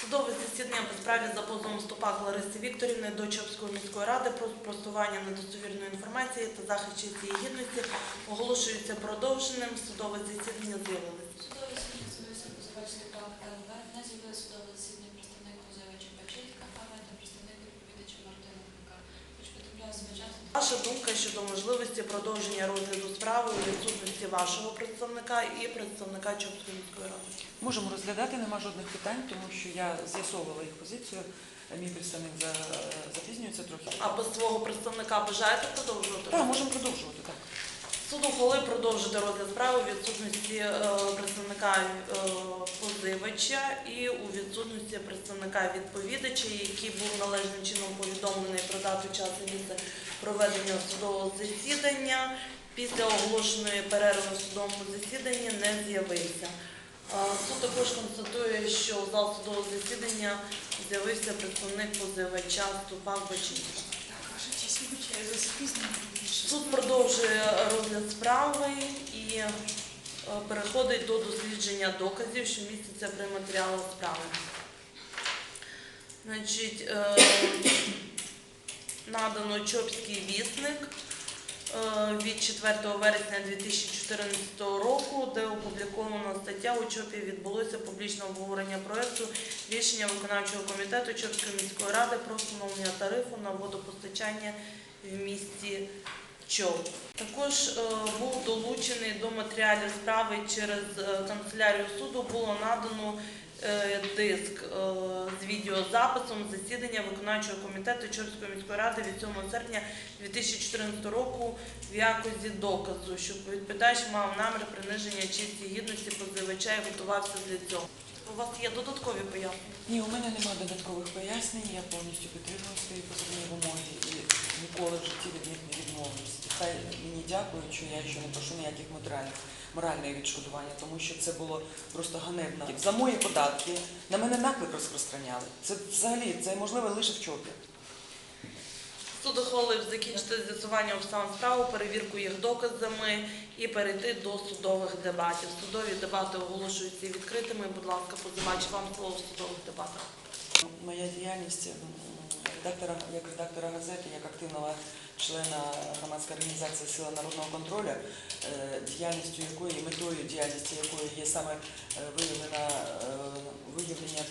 Судове засідання по справі за позовом Стопак Лариси Вікторівни до Чопської міської ради про спростування недостовірної інформації та захист цієї гідності оголошується продовженим. Судове засідання з'явилось. Судове засідання позивач Степак ЛВ, не з'явилося судове засідання представник позивача Пачилька, АВ та представник відповідача Мартина Пика. Хоч повідомляю звичайно. Ваша думка щодо можливості продовження розгляду справи у відсутності вашого представника і представника Чопської міської ради? Можемо розглядати, нема жодних питань, тому що я з'ясовувала їх позицію. Мій представник запізнюється трохи. А без свого представника бажаєте продовжувати? Так, можемо. Суд ухвалив продовжити розгляд справи у відсутності е, представника е, позивача і у відсутності представника відповідача, який був належним чином повідомлений про дату час і місце проведення судового засідання. Після оголошеної перерви в судовому засіданні не з'явився. Е, Суд також констатує, що в зал судового засідання з'явився представник позивача Ступак Бачинський. Суд продовжує розгляд справи і е, переходить до дослідження доказів, що містяться при матеріалах справи. Значить, е, надано Чопський вісник е, від 4 вересня 2014 року, де опублікована стаття у ЧОПі відбулося публічне обговорення проекту рішення виконавчого комітету Чопської міської ради про встановлення тарифу на водопостачання в місті ЧОП. Також е, був долучений до матеріалів справи через е, канцелярію суду було надано е, диск з відеозаписом засідання виконавчого комітету Чорської міської ради від 7 серпня 2014 року в якості доказу, що відповідач мав намір приниження честі і гідності позивача і готувався для цього. У вас є додаткові пояснення? Ні, у мене немає додаткових пояснень, я повністю підтримую свої позивні вимоги і ніколи в житті від них не хай мені дякують, що я ще не прошу ніяких матеріальних моральних відшкодування, тому що це було просто ганебно. За мої податки на мене наклик розпространяли. Це взагалі це можливо лише в чопі. Суд ухвалив закінчити з'ясування обставин справи, перевірку їх доказами і перейти до судових дебатів. Судові дебати оголошуються відкритими. Будь ласка, позивач, вам слово в судових дебатах. Моя діяльність редактора, як редактора газети, як активного члена громадської організації Сила народного контролю, е, діяльністю якої, метою діяльності якої є саме е, виявлена, е, виявлення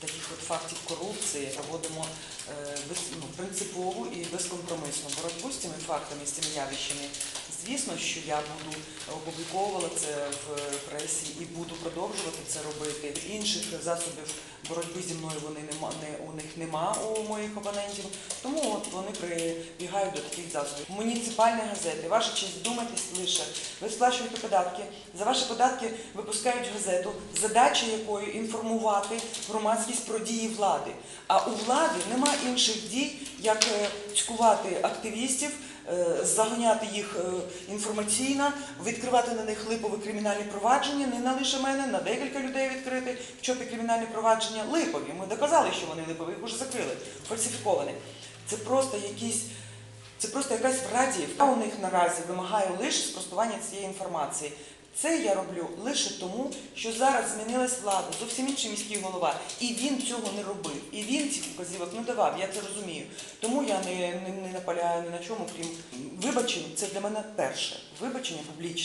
таких от фактів корупції, проводимо без, ну, принципову і безкомпромисну боротьбу з цими фактами, з цими явищами. Звісно, що я буду опубліковувала це в пресі і буду продовжувати це робити. Інших засобів боротьби зі мною вони нема не у них нема у моїх опонентів. Тому от вони прибігають до таких засобів. Муніципальні газети, ваша честь, думайтесь лише. Ви сплачуєте податки. За ваші податки випускають газету, задача якої інформувати громадськість про дії влади. А у влади нема інших дій, як е, цькувати активістів. Е, Загоняти їх е, інформаційно, відкривати на них липові кримінальні провадження, не на лише мене, на декілька людей відкрити. В чопі кримінальні провадження липові. Ми доказали, що вони липові, їх вже закрили, фальсифіковані. Це просто якісь, це просто якась врадіївка у них наразі вимагає лише спростування цієї інформації. Це я роблю лише тому, що зараз змінилась влада, зовсім інший міський голова, і він цього не робив, і він цих вказівок не давав. Я це розумію. Тому я не, не, не наполягаю ні на чому, крім вибачень. Це для мене перше вибачення публічне.